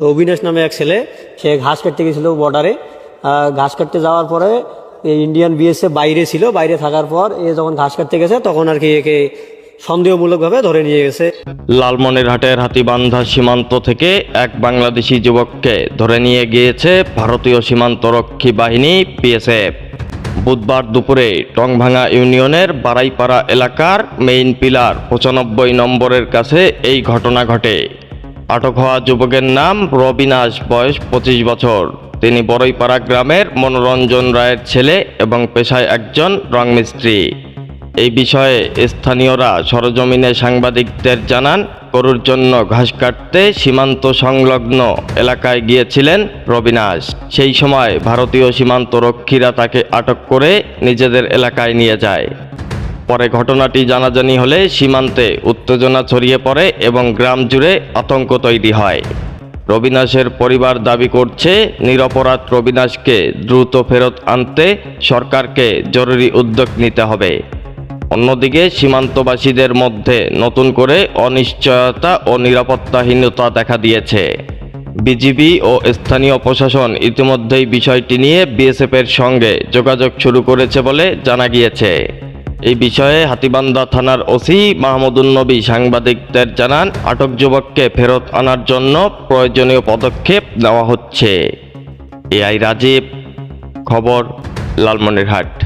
তো অবিনাশ নামে এক ছেলে, সে ঘাস কাটতে গেছিল বর্ডারে ঘাস কাটতে যাওয়ার পরে ইন্ডিয়ান বিএসএ বাইরে ছিল, বাইরে থাকার পর এ যখন ঘাস কাটতে গেছে, তখন আর কি একে সন্দেহমূলকভাবে ধরে নিয়ে গেছে। লালমনিরহাটের হাতিবান্ধা সীমান্ত থেকে এক বাংলাদেশি যুবককে ধরে নিয়ে গিয়েছে ভারতীয় সীমান্তরক্ষী বাহিনী বিএসএফ বুধবার দুপুরে টংভাঙা ইউনিয়নের বারাইপাড়া এলাকার মেইন পিলার পঁচানব্বই নম্বরের কাছে এই ঘটনা ঘটে। আটক হওয়া যুবকের নাম রবিনাশ বয়স পঁচিশ বছর। তিনি বড়ইপাড়া গ্রামের মনোরঞ্জন রায়ের ছেলে এবং পেশায় একজন রংমিস্ত্রি। এই বিষয়ে স্থানীয়রা সরজমিনে সাংবাদিকদের জানান, গরুর জন্য ঘাস কাটতে সীমান্ত সংলগ্ন এলাকায় গিয়েছিলেন রবিনাশ সেই সময় ভারতীয় সীমান্ত রক্ষীরা তাকে আটক করে নিজেদের এলাকায় নিয়ে যায়। পরে ঘটনাটি জানাজানি হলে সীমান্তে উত্তেজনা ছড়িয়ে পড়ে এবং গ্রাম জুড়ে আতঙ্ক তৈরি হয়। রবিনাশের পরিবার দাবি করছে, নিরপরাধ রবিনাশকে দ্রুত ফেরত আনতে সরকারকে জরুরি উদ্যোগ নিতে হবে। অন্যদিকে, সীমান্তবাসীদের মধ্যে নতুন করে অনিশ্চয়তা ও নিরাপত্তাহীনতা দেখা দিয়েছে। বিজিবি ও স্থানীয় প্রশাসন ইতিমধ্যেই বিষয়টি নিয়ে বিএসএফের সঙ্গে যোগাযোগ শুরু করেছে বলে জানা গিয়েছে। এই বিষয়ে হাতিবান্ধা থানার ওসি মাহমুদুল নবী সাংবাদিকদের জানান, আটক যুবককে ফেরত আনার জন্য প্রয়োজনীয় পদক্ষেপ নেওয়া হচ্ছে। এআই রাজীব, খবর, লালমনিরহাট।